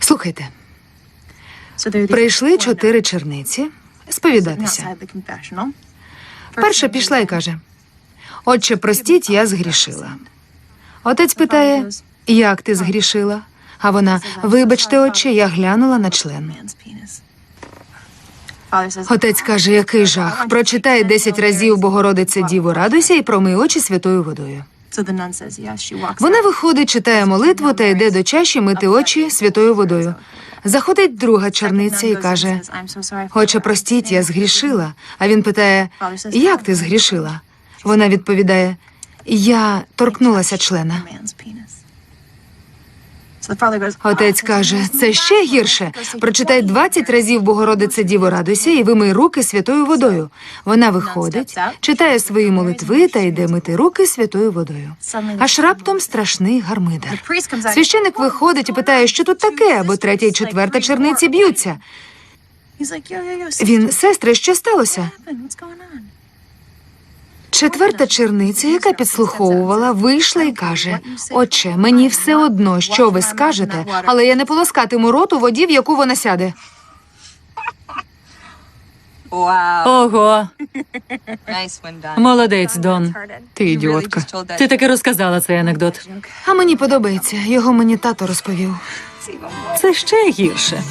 Слухайте, прийшли чотири черниці сповідатися. Перша пішла і каже: Отче, простіть, я згрішила. Отець питає, як ти згрішила? А вона, вибачте, отче, я глянула на член. Отець каже, який жах. Прочитай десять разів Богородице Діво, радуйся і промий очі святою водою. Вона виходить, читає молитву та йде до чаші мити очі святою водою. Заходить друга черниця і каже: Отче, простіть, я згрішила. А він питає: Як ти згрішила? Вона відповідає: Я торкнулася члена. Отець каже, це ще гірше. Прочитай 20 разів Богородице Діво радуйся і вимий руки святою водою. Вона виходить, читає свої молитви та йде мити руки святою водою. Аж раптом страшний гармидар. Священик виходить і питає, що тут таке, бо третя і четверта черниці б'ються. Він, сестри, що сталося? Четверта черниця, яка підслуховувала, вийшла і каже: Отче, мені все одно, що ви скажете, але я не полоскатиму рот у воді, в яку вона сяде. Ого, молодець, Дон. Ти ідіотка. Ти таки розказала цей анекдот. А мені подобається. Його мені тато розповів. Це ще гірше.